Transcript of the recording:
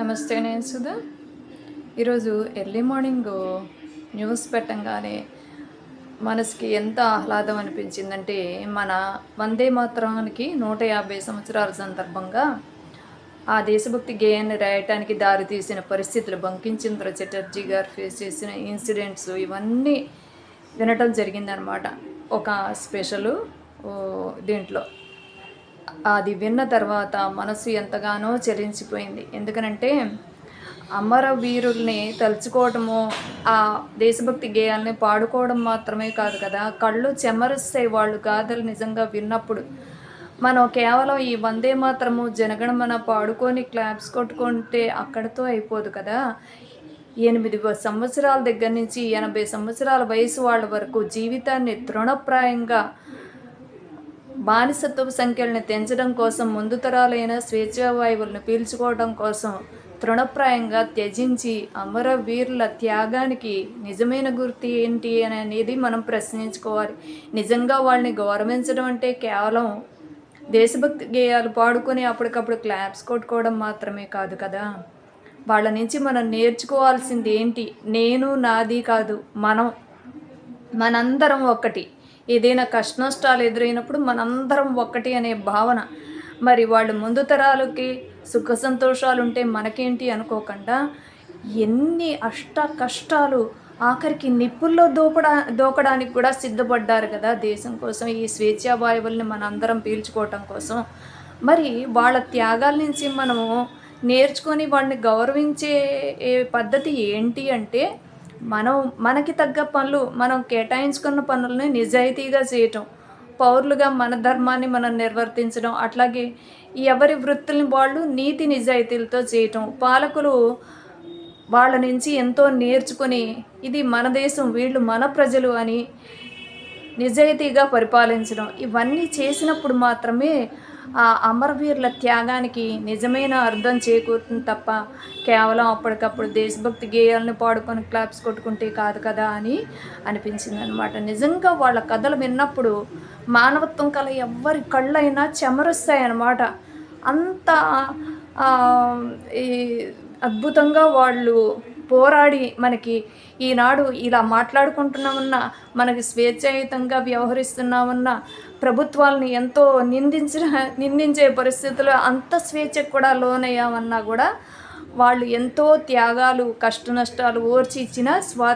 నమస్తే నేను సుధా. ఈరోజు ఎర్లీ మార్నింగ్ న్యూస్ పెట్టంగానే మనసుకి ఎంత ఆహ్లాదం అనిపించిందంటే మన వందే మాత్రానికి నూట యాభై సంవత్సరాల సందర్భంగా ఆ దేశభక్తి గేయాన్ని రాయటానికి దారితీసిన పరిస్థితులు బంకించంద్ర చటర్జీ గారు ఫేస్ చేసిన ఇన్సిడెంట్స్ ఇవన్నీ వినటం జరిగిందనమాట ఒక స్పెషలు దీంట్లో. అది విన్న తర్వాత మనసు ఎంతగానో చెలించిపోయింది. ఎందుకనంటే అమరవీరుల్ని తలుచుకోవటము ఆ దేశభక్తి గేయాల్ని పాడుకోవడం మాత్రమే కాదు కదా కళ్ళు చెమరుస్తాయి వాళ్ళు గాథలు నిజంగా విన్నప్పుడు. మనం కేవలం ఈ వందే మాత్రము జనగణమన పాడుకొని క్లాప్స్ కొట్టుకుంటే అక్కడితో అయిపోదు కదా. ఎనిమిది సంవత్సరాల దగ్గర నుంచి ఎనభై సంవత్సరాల వయసు వాళ్ళ వరకు జీవితాన్ని తృణప్రాయంగా బానిసత్వపు సంఖ్యలను తెంచడం కోసం ముందు తరాలైన స్వేచ్ఛావాయువులను పీల్చుకోవడం కోసం తృణప్రాయంగా త్యజించి అమరవీరుల త్యాగానికి నిజమైన గుర్తు ఏంటి అని అనేది మనం ప్రశ్నించుకోవాలి. నిజంగా వాళ్ళని గౌరవించడం అంటే కేవలం దేశభక్తి గేయాలు పాడుకొని అప్పటికప్పుడు క్లాప్స్ కొట్టుకోవడం మాత్రమే కాదు కదా? వాళ్ళ నుంచి మనం నేర్చుకోవాల్సింది ఏంటి? నేను నాది కాదు మనం మనందరం ఒక్కటి ఏదైనా కష్ట నష్టాలు ఎదురైనప్పుడు మనందరం ఒక్కటి అనే భావన. మరి వాళ్ళు ముందు తరాలకి సుఖ సంతోషాలు ఉంటే మనకేంటి అనుకోకుండా ఎన్ని అష్ట కష్టాలు ఆఖరికి నిప్పుల్లో దోపడా దూకడానికి కూడా సిద్ధపడ్డారు కదా దేశం కోసం ఈ స్వేచ్ఛావాయువుల్ని మనందరం పీల్చుకోవటం కోసం. మరి వాళ్ళ త్యాగాల నుంచి మనము నేర్చుకొని వాళ్ళని గౌరవించే పద్ధతి ఏంటి అంటే మనం మనకి తగ్గ పనులు మనం కేటాయించుకున్న పనులని నిజాయితీగా చేయటం పౌరులుగా మన ధర్మాన్ని మనం నిర్వర్తించడం అట్లాగే ఎవరి వృత్తుల్ని వాళ్ళు నీతి నిజాయితీలతో చేయటం పాలకులు వాళ్ళ నుంచి ఎంతో నేర్చుకుని ఇది మన దేశం వీళ్ళు మన ప్రజలు అని నిజాయితీగా పరిపాలించడం ఇవన్నీ చేసినప్పుడు మాత్రమే ఆ అమరవీరుల త్యాగానికి నిజమైన అర్థం చేకూరుతుంది తప్ప కేవలం అప్పటికప్పుడు దేశభక్తి గేయాలను పాడుకొని క్లాప్స్ కొట్టుకుంటే కాదు కదా అని అనిపించింది అనమాట నిజంగా వాళ్ళ కథలు విన్నప్పుడు మానవత్వం కల ఎవ్వరి కళ్ళైనా చెమరుస్తాయన్నమాట. అంత ఈ అద్భుతంగా వాళ్ళు పోరాడి మనకి ఈనాడు ఇలా మాట్లాడుకుంటున్నామన్నా మనకి స్వేచ్ఛాయుతంగా వ్యవహరిస్తున్నామన్నా ప్రభుత్వాలని ఎంతో నిందించిన నిందించే పరిస్థితుల్లో అంత స్వేచ్ఛకు కూడా లోనయ్యామన్నా కూడా వాళ్ళు ఎంతో త్యాగాలు కష్ట నష్టాలు ఓర్చి ఇచ్చిన స్వా